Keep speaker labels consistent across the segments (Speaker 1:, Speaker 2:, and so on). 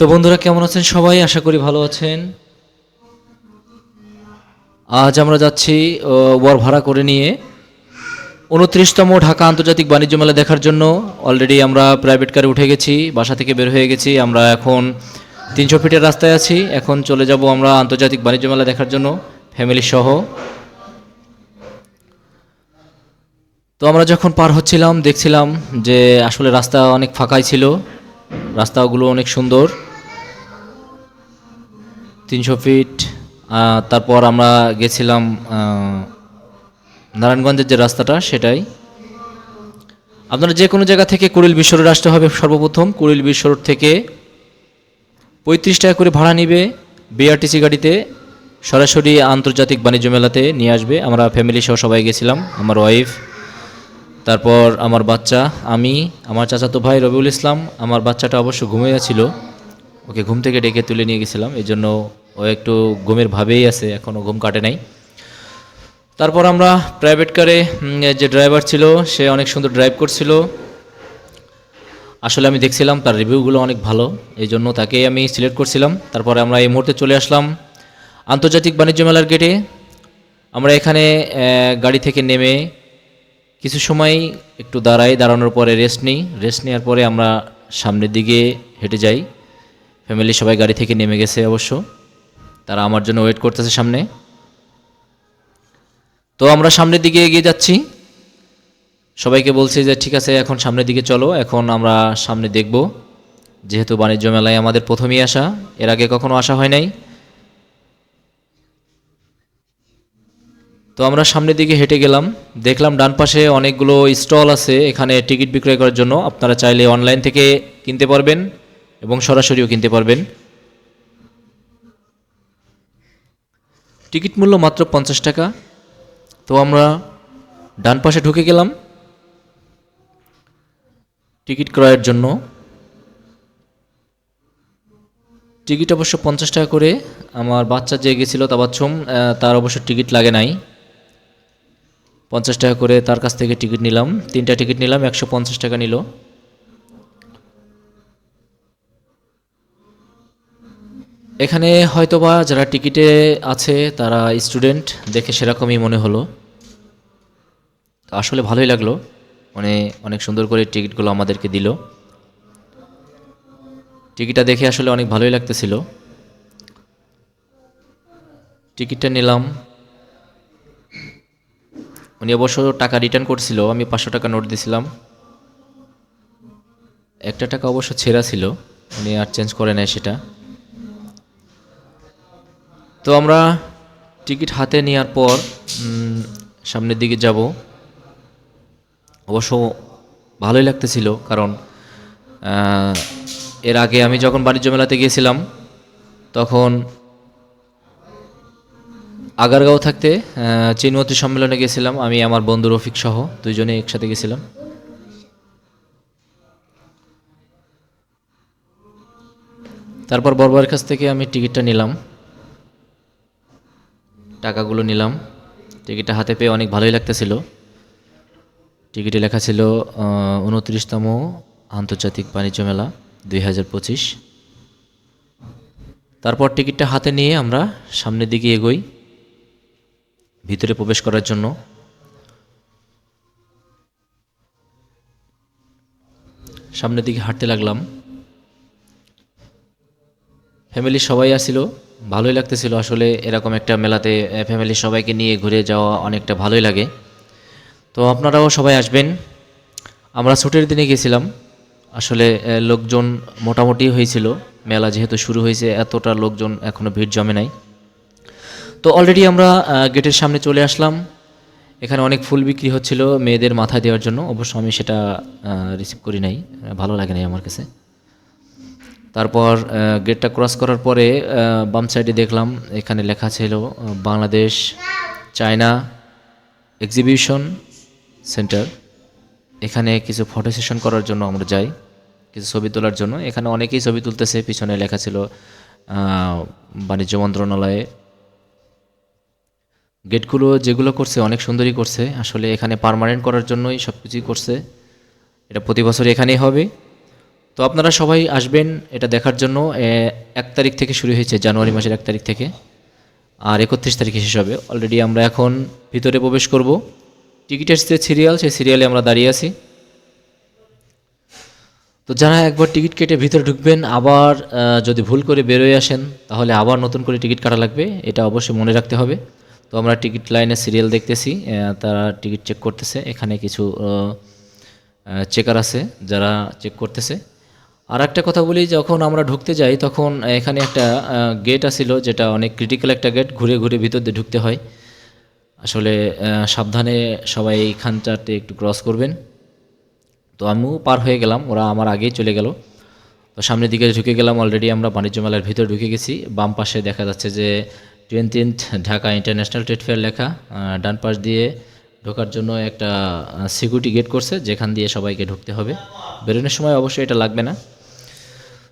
Speaker 1: তো বন্ধুরা কেমন আছেন সবাই? আশা করি ভালো আছেন। আজ আমরা যাচ্ছি ওয়ার ভাড়া করে নিয়ে। উনত্রিশতম ঢাকা আন্তর্জাতিক বাণিজ্য মেলা দেখার জন্য। অলরেডি আমরা প্রাইভেট কারে উঠে গেছি, বাসা থেকে বের হয়ে গেছি। আমরা এখন তিনশো ফিটের রাস্তায় আছি। এখন চলে যাব আমরা আন্তর্জাতিক বাণিজ্য মেলা দেখার জন্য ফ্যামিলি সহ। তো আমরা যখন পার হচ্ছিলাম, দেখছিলাম যে আসলে রাস্তা অনেক ফাঁকাই ছিল। রাস্তাগুলো অনেক সুন্দর। তিনশো ফিট তারপর আমরা গেছিলাম নারায়ণগঞ্জের যে রাস্তাটা, সেটাই। আপনারা যে কোনো জায়গা থেকে কুড়িল বিশ্ব রোড আসতে হবে সর্বপ্রথম। কুড়িল বিশ্ব রোড থেকে পঁয়ত্রিশ টাকা করে ভাড়া নিবে বিআরটিসি গাড়িতে। সরাসরি আন্তর্জাতিক বাণিজ্য মেলাতে নিয়ে আসবে। আমরা ফ্যামিলি সহ সবাই গেছিলাম, আমার ওয়াইফ তারপর আমার বাচ্চা, আমি, আমার চাচাতো ভাই রবিউল ইসলাম। আমার বাচ্চাটা অবশ্য ঘুমিয়ে ছিল, ওকে ঘুম থেকে ডেকে তুলে নিয়ে গেছিলাম এই জন্য ও একটু ঘুমের ভাবেই আছে এখনও ঘুম কাটে নাই। তারপর আমরা প্রাইভেট কারে যে ড্রাইভার ছিল, সে অনেক সুন্দর ড্রাইভ করছিল। আসলে আমি দেখছিলাম তার রিভিউগুলো অনেক ভালো, এই জন্য তাকেই আমি সিলেক্ট করছিলাম। তারপরে আমরা এই মুহূর্তে চলে আসলাম আন্তর্জাতিক বাণিজ্য মেলার গেটে আমরা এখানে গাড়ি থেকে নেমে কিছু সময় একটু দাঁড়াই, দাঁড়ানোর পরে রেস্ট নিই। রেস্ট নেওয়ার পরে আমরা সামনের দিকে হেঁটে যাই। ফ্যামিলি সবাই গাড়ি থেকে নেমে গেছে অবশ্য। তারা আমার জন্য ওয়েট করতেছে সামনে। তো আমরা সামনের দিকে এগিয়ে যাচ্ছি। সবাইকে বলছি যে, ঠিক আছে, এখন সামনের দিকে চলো, এখন আমরা সামনে দেখব। যেহেতু বাণিজ্য মেলায় আমাদের প্রথমেই আসা, এর আগে কখনো আসা হয় নাই। তো আমরা সামনের দিকে হেঁটে গেলাম। দেখলাম ডান পাশে অনেকগুলো স্টল আছে, এখানে টিকিট বিক্রয় করার জন্য। আপনারা চাইলে অনলাইন থেকে কিনতে পারবেন এবং সরাসরিও কিনতে পারবেন। টিকিট মূল্য মাত্র পঞ্চাশ টাকা। তো আমরা ডান পাশে ঢুকে গেলাম। টিকিট ক্রয়ের জন্য। টিকিট অবশ্য পঞ্চাশ টাকা করে। আমার বাচ্চা যে গেছিল তাবাচ্ছম আহ, তার অবশ্য টিকিট লাগে নাই। পঞ্চাশ টাকা করে তার কাছ থেকে টিকিট নিলাম। তিনটা টিকিট নিলাম একশো পঞ্চাশ টাকা নিল। এখানে হয়তোবা যারা টিকিটে আছে, তারা স্টুডেন্ট, দেখে সেরকমই মনে হলো। আসলে ভালোই লাগল। মানে অনেক সুন্দর করে টিকিটগুলো আমাদেরকে দিল। টিকিটটা দেখে আসলে অনেক ভালোই লাগতেছিল। টিকিটটা নিলাম। উনি অবশ্য টাকা রিটার্ন করছিল, আমি পাঁচশো টাকা নোট দিছিলাম। একটা টাকা অবশ্য ছেঁড়া ছিল, উনি আর চেঞ্জ করে নেয় সেটা। তো আমরা টিকিট হাতে নেওয়ার পর সামনের দিকে যাব। অবশ্য ভালোই লাগতেছিল কারণ এর আগে আমি যখন বাণিজ্য মেলাতে গিয়েছিলাম তখন আগারগাঁও থাকতে আহ, সম্মেলনে গেছিলাম আমি আমার বন্ধু রফিক সহ দুইজনে একসাথে গেছিলাম তারপর বরবার কাছ থেকে আমি টিকিটটা নিলাম। টাকাগুলো নিলাম। টিকিটটা হাতে পেয়ে অনেক ভালোই লাগতেছিল। টিকিটে লেখা ছিল উনত্রিশতম আন্তর্জাতিক বাণিজ্য মেলা দুই হাজার পঁচিশ। তারপর টিকিটটা হাতে নিয়ে আমরা সামনের দিকে এগোই, ভিতরে প্রবেশ করার জন্য। সামনের দিকে হাঁটতে লাগলাম। ফ্যামিলির সবাই আসছিল ভালোই লাগতেছিল। আসলে এরকম একটা মেলাতে ফ্যামিলির সবাইকে নিয়ে ঘুরে যাওয়া অনেকটা ভালোই লাগে। তো আপনারাও সবাই আসবেন। আমরা ছুটির দিনে গেছিলাম। আসলে লোকজন মোটামুটি হয়েছিল। মেলা যেহেতু শুরু হয়েছে, এতটা লোকজন এখনও ভিড় জমে নাই। তো অলরেডি আমরা গেটের সামনে চলে আসলাম। এখানে অনেক ফুল বিক্রি হচ্ছিল মেয়েদের মাথায় দেওয়ার জন্য। অবশ্য আমি সেটা রিসিভ করি নাই। ভালো লাগে নাই আমার কাছে। তারপর গেটটা ক্রস করার পরে বাম সাইডে দেখলাম, এখানে লেখা ছিল বাংলাদেশ, চায়না এক্সিবিশন সেন্টার এখানে কিছু ফটো সেশন করার জন্য আমরা যাই, কিছু ছবি তোলার জন্য। এখানে অনেকেই ছবি তুলতেছে, পিছনে লেখা ছিল বাণিজ্য মন্ত্রণালয়ে। গেটগুলো যেগুলো করছে, অনেক সুন্দরই করছে। আসলে এখানে পার্মানেন্ট করার জন্যই সব কিছুই করছে। এটা প্রতি বছর এখানেই হবে। তো আপনারা সবাই আসবেন এটা দেখার জন্য। এক তারিখ থেকে শুরু হয়েছে, জানুয়ারি মাসের এক তারিখ থেকে। আর একত্রিশ তারিখে শেষ হবে। অলরেডি আমরা এখন ভিতরে প্রবেশ করব। টিকিটের যে সিরিয়াল সেই সিরিয়ালে আমরা দাঁড়িয়ে আছি। তো যারা একবার টিকিট কেটে ভিতরে ঢুকবেন, আবার যদি ভুল করে বেরোয় আসেন, তাহলে আবার নতুন করে টিকিট কাটা লাগবে। এটা অবশ্যই মনে রাখতে হবে। তো আমরা টিকিট লাইনে সিরিয়াল দেখতেছি। তারা টিকিট চেক করতেছে। এখানে কিছু চেকার আছে যারা চেক করতেছে। আর একটা কথা বলি, যখন আমরা ঢুকতে যাই, তখন এখানে একটা গেট আছিল যেটা অনেক ক্রিটিক্যাল একটা গেট ঘুরে ঘুরে ভিতর দিয়ে ঢুকতে হয়। আসলে সাবধানে সবাই এইখানটাতে একটু ক্রস করবেন। তো আমিও পার হয়ে গেলাম, ওরা আমার আগেই চলে গেল। তো সামনের দিকে ঢুকে গেলাম অলরেডি আমরা বাণিজ্য মেলার ভিতরে ঢুকে গেছি। বাম পাশে দেখা যাচ্ছে যে twentieth Dhaka international trade fair লেখা ডান পাশ দিয়ে ঢোকার জন্য একটা সিকিউরিটি গেট করছে, যেখান দিয়ে সবাইকে ঢুকতে হবে। বেরোনোর সময় অবশ্যই এটা লাগবে না।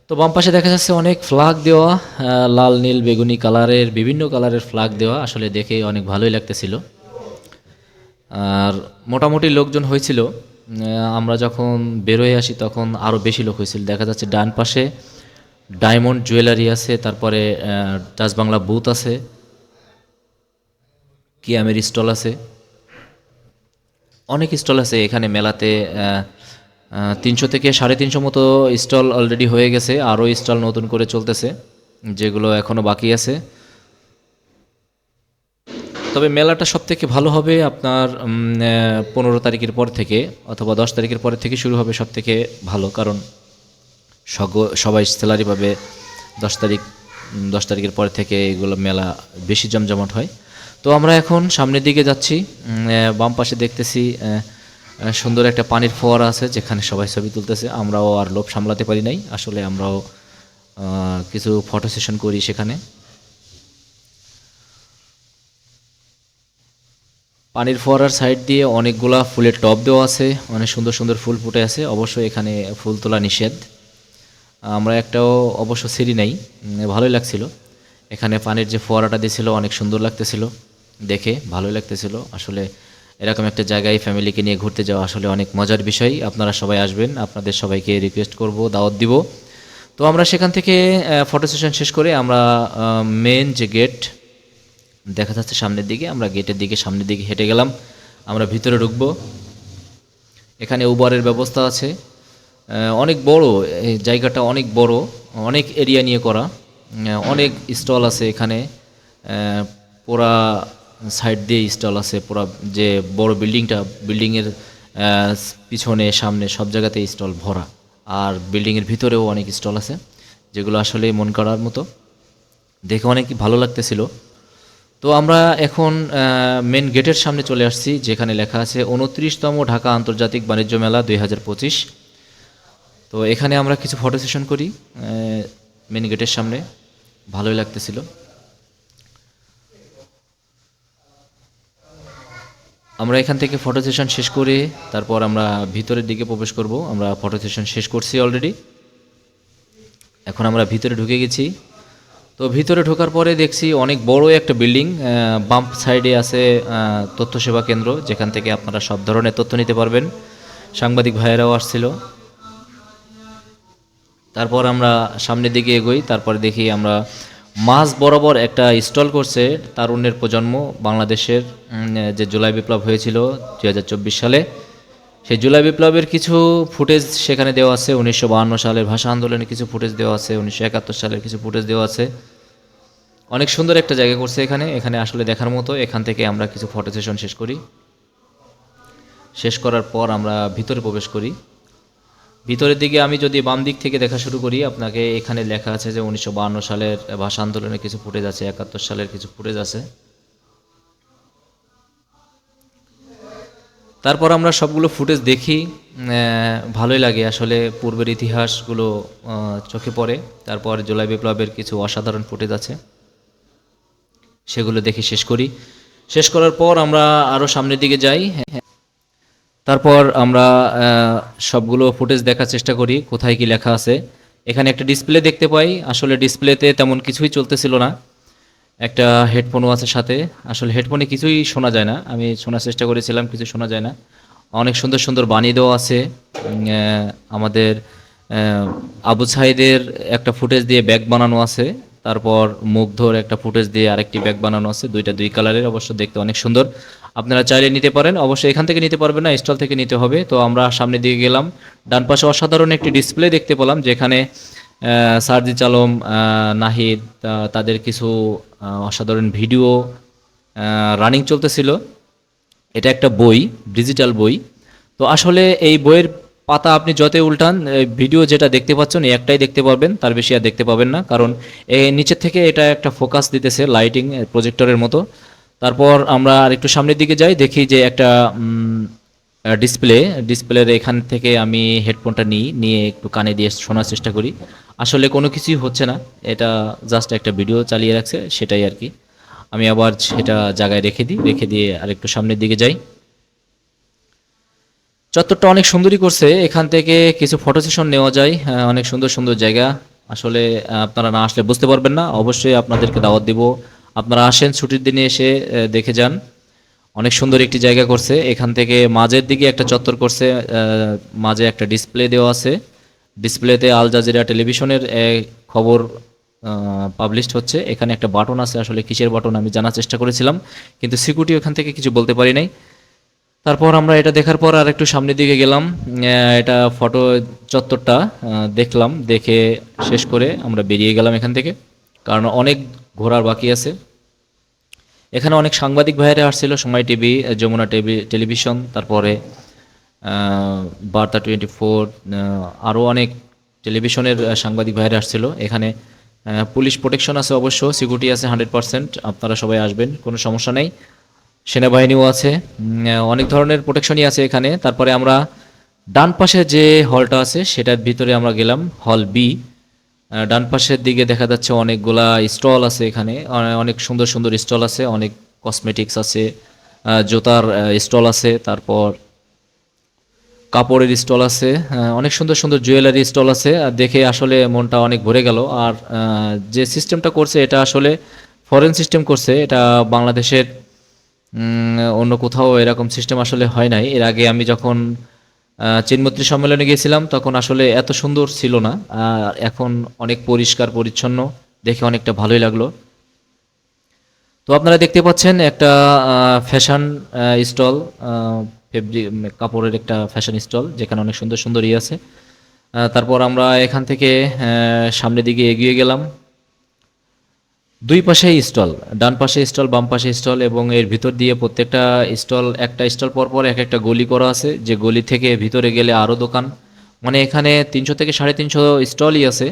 Speaker 1: তো বাম পাশে দেখা যাচ্ছে অনেক ফ্ল্যাগ দেওয়া লাল, নীল, বেগুনি কালারের বিভিন্ন কালারের ফ্ল্যাগ দেওয়া। আসলে দেখে অনেক ভালোই লাগতেছিল। আর মোটামুটি লোকজন হয়েছিল। আমরা যখন বেরোয় আসি তখন আরও বেশি লোক হয়েছিল। দেখা যাচ্ছে ডান পাশে ডায়মন্ড জুয়েলারি আছে, তারপরে বাংলা বুথ আছে কিয়ামের স্টল আছে। অনেক স্টল আছে এখানে মেলাতে তিনশো থেকে সাড়ে তিনশো মতো স্টল অলরেডি হয়ে গেছে, আরও স্টল নতুন করে চলতেছে, যেগুলো এখনও বাকি আছে। তবে মেলাটা সব থেকে ভালো হবে আপনার পনেরো তারিখের পর থেকে, অথবা দশ তারিখের পর থেকে শুরু হবে সব থেকে ভালো, কারণ সবাই স্যালারি পাবে দশ তারিখ দশ তারিখের পর থেকে এগুলো মেলা বেশি জমজমাট হয়। তো আমরা এখন সামনের দিকে যাচ্ছি বাম পাশে দেখতেছি সুন্দর একটা পানির ফোয়ারা আছে যেখানে সবাই ছবি তুলতেছে। আমরাও আর লোভ সামলাতে পারি নাই। আসলে আমরাও কিছু ফটো সেশন করি সেখানে। পানির ফোয়ারার সাইড দিয়ে অনেকগুলা ফুলের টব দেওয়া আছে। অনেক সুন্দর সুন্দর ফুল ফুটে আছে। অবশ্যই এখানে ফুল তোলা নিষেধ। আমরা একটাও অবশ্য সিঁড়ি নাই। ভালোই লাগছিল। এখানে পানির যে ফোয়ারাটা দিয়েছিল, অনেক সুন্দর লাগতেছিল। দেখে ভালোই লাগতেছিল। আসলে এরকম একটা জায়গায় ফ্যামিলিকে নিয়ে ঘুরতে যাওয়া আসলে অনেক মজার বিষয়। আপনারা সবাই আসবেন, আপনাদের সবাইকে রিকোয়েস্ট করব, দাওয়াত দিব। তো আমরা সেখান থেকে ফটো সেশন শেষ করে আমরা মেন যে গেট দেখা যাচ্ছে সামনের দিকে, আমরা গেটের দিকে, সামনের দিকে হেঁটে গেলাম। আমরা ভিতরে ঢুকবো। এখানে উবারের ব্যবস্থা আছে। অনেক বড়, এই জায়গাটা অনেক বড়, অনেক এরিয়া নিয়ে করা। অনেক স্টল আছে এখানে। পুরা সাইড দিয়ে স্টল আছে পুরা যে বড় বিল্ডিংটা বিল্ডিংয়ের পিছনে, সামনে সব জায়গাতে স্টল ভরা। আর বিল্ডিংয়ের ভিতরেও অনেক স্টল আছে, যেগুলো আসলে মন করার মতো। দেখে অনেক ভালো লাগতেছিল। তো আমরা এখন মেন গেটের সামনে চলে আসছি, যেখানে লেখা আছে উনত্রিশতম ঢাকা আন্তর্জাতিক বাণিজ্য মেলা দুই হাজার পঁচিশ। তো এখানে আমরা কিছু ফটো সেশন করি মেন গেটের সামনে। ভালোই লাগতেছিল। আমরা এখান থেকে ফটো সেশন শেষ করে তারপর আমরা ভিতরের দিকে প্রবেশ করব। আমরা ফটো সেশন শেষ করছি অলরেডি এখন আমরা ভিতরে ঢুকে গেছি। তো ভিতরে ঢোকার পরে দেখছি অনেক বড় একটা বিল্ডিং বাম্প সাইডে আছে তথ্য সেবা কেন্দ্র, যেখান থেকে আপনারা সব ধরনের তথ্য নিতে পারবেন। সাংবাদিক ভাইয়েরাও আসছিল। তারপর আমরা সামনের দিকে এগোই, তারপরে দেখি আমরা মাঝ বরাবর একটা স্টল করছে তারুণ্যের প্রজন্ম বাংলাদেশের যে জুলাই বিপ্লব হয়েছিল দু হাজার চব্বিশ সালে। সেই জুলাই বিপ্লবের কিছু ফুটেজ সেখানে দেওয়া আছে, উনিশশো সালের ভাষা আন্দোলনের কিছু ফুটেজ দেওয়া আছে, উনিশশো একাত্তর সালের কিছু ফুটেজ দেওয়া আছে। অনেক সুন্দর একটা জায়গা করছে এখানে এখানে আসলে দেখার মতো। এখান থেকে আমরা কিছু ফটো সেশন শেষ করি। শেষ করার পর আমরা ভিতরে প্রবেশ করি। ভিতরের দিকে আমি যদি বাম দিক থেকে দেখা শুরু করি, আপনাকে এখানে লেখা আছে যে উনিশশো সালের ভাষা আন্দোলনের কিছু ফুটেজ আছে, একাত্তর সালের কিছু ফুটেজ আছে। তারপর আমরা সবগুলো ফুটেজ দেখি ভালোই লাগে। আসলে পূর্বের ইতিহাসগুলো চোখে পড়ে। তারপর জুলাই বিপ্লবের কিছু অসাধারণ ফুটেজ আছে। সেগুলো দেখে শেষ করি। শেষ করার পর আমরা আরও সামনের দিকে যাই। তারপর আমরা সবগুলো ফুটেজ দেখার চেষ্টা করি, কোথায় কি লেখা আছে। এখানে একটা ডিসপ্লে দেখতে পাই, আসলে ডিসপ্লেতে তেমন কিছুই চলতেছিল না। একটা হেডফোনও আছে সাথে, আসলে হেডফোনে কিছুই শোনা যায় না। আমি শোনার চেষ্টা করেছিলাম, কিছু শোনা যায় না। অনেক সুন্দর সুন্দর বাণী দেওয়া আছে আমাদের আবু সাইদের একটা ফুটেজ দিয়ে ব্যাগ বানানো আছে। তারপর মুগ্ধর একটা ফুটেজ দিয়ে আরেকটি ব্যাগ বানানো আছে, দুইটা দুই কালারের অবশ্য দেখতে অনেক সুন্দর। আপনারা চাইলে নিতে পারেন। অবশ্যই এখান থেকে নিতে পারবেন না স্টল থেকে নিতে হবে। তো আমরা সামনের দিকে গেলাম। ডান পাশে অসাধারণ একটি ডিসপ্লে দেখতে পেলাম যেখানে আহ, সার্জিজ আলম নাহিদ তাদের কিছু অসাধারণ ভিডিও রানিং চলতেছিল। এটা একটা বই ডিজিটাল বই। তো আসলে এই বইয়ের পাতা আপনি যতই উল্টান ভিডিও যেটা দেখতে পাচ্ছেন একটাই দেখতে পারবেন তার বেশি আর দেখতে পাবেন না। কারণ নিচের থেকে এটা একটা ফোকাস দিতেছে লাইটিং প্রজেক্টরের মতো। তারপর আমরা আর একটু সামনের দিকে যাই, দেখি যে একটা ডিসপ্লে ডিসপ্লের এখান থেকে আমি হেডফোনটা নিই, নিয়ে একটু কানে দিয়ে শোনার চেষ্টা করি। আসলে কোনো কিছুই হচ্ছে না, এটা জাস্ট একটা ভিডিও চালিয়ে রাখছে, সেটাই আর কি। আমি আবার সেটা জায়গায় রেখে দিই, রেখে দিয়ে আর একটু সামনের দিকে যাই। চত্বরটা অনেক সুন্দরই করছে, এখান থেকে কিছু ফটো সেশন নেওয়া যায় অনেক সুন্দর সুন্দর জায়গা। আসলে আপনারা না আসলে বুঝতে পারবেন না, অবশ্যই আপনাদেরকে দাওয়াত দিব। আপনারা আসেন, ছুটির দিনে এসে দেখে যান। অনেক সুন্দর একটি জায়গা করছে। এখান থেকে মাঝের দিকে একটা চত্বর করছে মাঝে একটা ডিসপ্লে দেওয়া আছে। ডিসপ্লেতে আল জাজিরা টেলিভিশনের খবর পাবলিশড হচ্ছে। এখানে একটা বাটন আছে, আসলে কিসের বাটন আমি জানার চেষ্টা করেছিলাম, কিন্তু সিকিউরিটি ওখান থেকে কিছু বলতে পারি নাই। তারপর আমরা এটা দেখার পর আর একটু সামনের দিকে গেলাম। এটা ফটো চত্বরটা দেখলাম, দেখে শেষ করে আমরা বেরিয়ে গেলাম এখান থেকে, কারণ অনেক ঘোরার বাকি আছে। এখানে অনেক সাংবাদিক ভাইয়েরা আসছিল, সময় টিভি, যমুনা টিভি, টেলিভিশন, তারপরে বার্তা টোয়েন্টি ফোর আরও অনেক টেলিভিশনের সাংবাদিক ভাইয়েরা আসছিল। এখানে পুলিশ প্রোটেকশন আছে অবশ্য, সিকিউরিটি আছে হান্ড্রেড পার্সেন্ট, আপনারা সবাই আসবেন, কোনো সমস্যা নেই। সেনাবাহিনীও আছে অনেক ধরনের প্রোটেকশনই আছে এখানে। তারপরে আমরা ডান পাশে যে হলটা আছে, সেটার ভিতরে আমরা গেলাম, হল বি। ডান পাশের দিকে দেখা যাচ্ছে অনেকগুলা স্টল আছে এখানে। অনেক সুন্দর সুন্দর স্টল আছে, অনেক কসমেটিক্স আছে জুতার স্টল আছে, তারপর কাপড়ের স্টল আছে অনেক সুন্দর সুন্দর জুয়েলারি স্টল আছে। দেখে আসলে মনটা অনেক ভরে গেল। আর যে সিস্টেমটা করছে, এটা আসলে ফরেন সিস্টেম করছে। এটা বাংলাদেশের অন্য কোথাও এরকম সিস্টেম আসলে হয় নাই। এর আগে আমি যখন চিনমৈত্রী সম্মেলনে গিয়েছিলাম, তখন আসলে এত সুন্দর ছিল না এখন অনেক পরিষ্কার, পরিচ্ছন্ন, দেখে অনেকটা ভালোই লাগল। তো আপনারা দেখতে পাচ্ছেন একটা ফ্যাশন স্টল ফেব্রিক কাপড়ের একটা ফ্যাশন স্টল যেখানে অনেক সুন্দর সুন্দর ইয়ে আছে তারপর আমরা এখান থেকে সামনের দিকে এগিয়ে গেলাম। দুই পাশেই স্টল, ডান পাশে স্টল, বাম পাশে স্টল এবং এর ভিতর দিয়ে প্রত্যেকটা স্টল, একটা স্টল পর পর এক একটা গলি করা আছে। যে গলি থেকে ভিতরে গেলে আরও দোকান। মানে এখানে তিনশো থেকে সাড়ে তিনশো স্টলই আছে,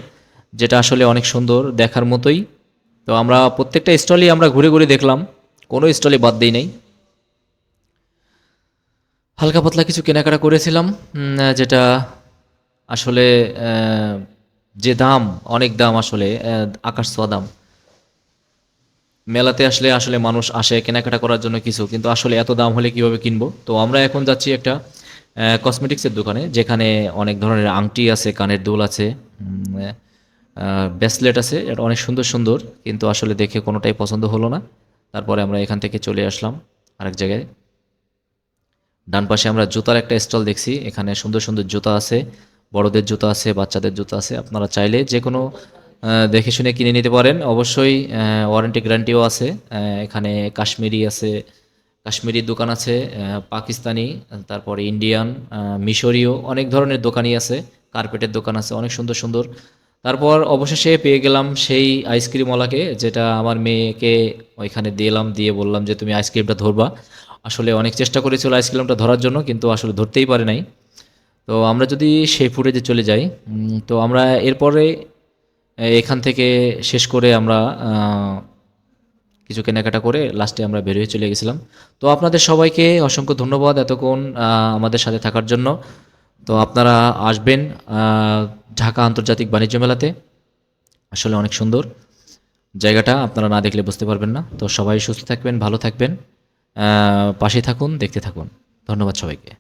Speaker 1: যেটা আসলে অনেক সুন্দর দেখার মতোই। তো আমরা প্রত্যেকটা স্টলই আমরা ঘুরে ঘুরে দেখলাম, কোনো স্টলই বাদ দিই নাই। হালকা পাতলা কিছু কেনাকাটা করেছিলাম যেটা আসলে যে দাম, অনেক দাম আসলে আকাশ ছোঁয়া দাম। মেলাতে আসলে আসলে মানুষ আসে, কেনাকাটা করার জন্য কিছু, কিন্তু আসলে এত দাম হলে কীভাবে কিনবো? তো আমরা এখন যাচ্ছি একটা কসমেটিক্সের দোকানে, যেখানে অনেক ধরনের আংটি আছে, কানের দুল আছে ব্রেসলেট আছে, এটা অনেক সুন্দর সুন্দর, কিন্তু আসলে দেখে কোনোটাই পছন্দ হলো না। তারপরে আমরা এখান থেকে চলে আসলাম আরেক জায়গায়। ডান পাশে আমরা জুতার একটা স্টল দেখছি, এখানে সুন্দর সুন্দর জুতা আছে, বড়দের জুতা আছে, বাচ্চাদের জুতা আছে, আপনারা চাইলে যে কোনো দেখে শুনে কিনে নিতে পারেন। অবশ্যই ওয়ারেন্টি গ্যারান্টিও আছে। এখানে কাশ্মীরি আছে, কাশ্মীরি দোকান আছে পাকিস্তানি, তারপরে ইন্ডিয়ান মিশরীয় অনেক ধরনের দোকানই আছে, কার্পেটের দোকান আছে, অনেক সুন্দর সুন্দর। তারপর অবশেষে পেয়ে গেলাম সেই আইসক্রিমওয়ালাকে যেটা আমার মেয়েকে ওইখানে দিলাম, দিয়ে বললাম যে, তুমি আইসক্রিমটা ধরবা। আসলে অনেক চেষ্টা করেছিল আইসক্রিমটা ধরার জন্য, কিন্তু আসলে ধরতেই পারে নাই। তো আমরা যদি সেই ফুটেজে চলে যাই তো আমরা এরপরে এখান থেকে শেষ করে আমরা কিছু কেনাকাটা করে লাস্টে আমরা বেরিয়ে চলে গেছিলাম। তো আপনাদের সবাইকে অসংখ্য ধন্যবাদ এতক্ষণ আমাদের সাথে থাকার জন্য। তো আপনারা আসবেন ঢাকা আন্তর্জাতিক বাণিজ্য মেলাতে। আসলে অনেক সুন্দর জায়গাটা, আপনারা না দেখলে বুঝতে পারবেন না। তো সবাই সুস্থ থাকবেন, ভালো থাকবেন। পাশে থাকুন, দেখতে থাকুন। ধন্যবাদ সবাইকে।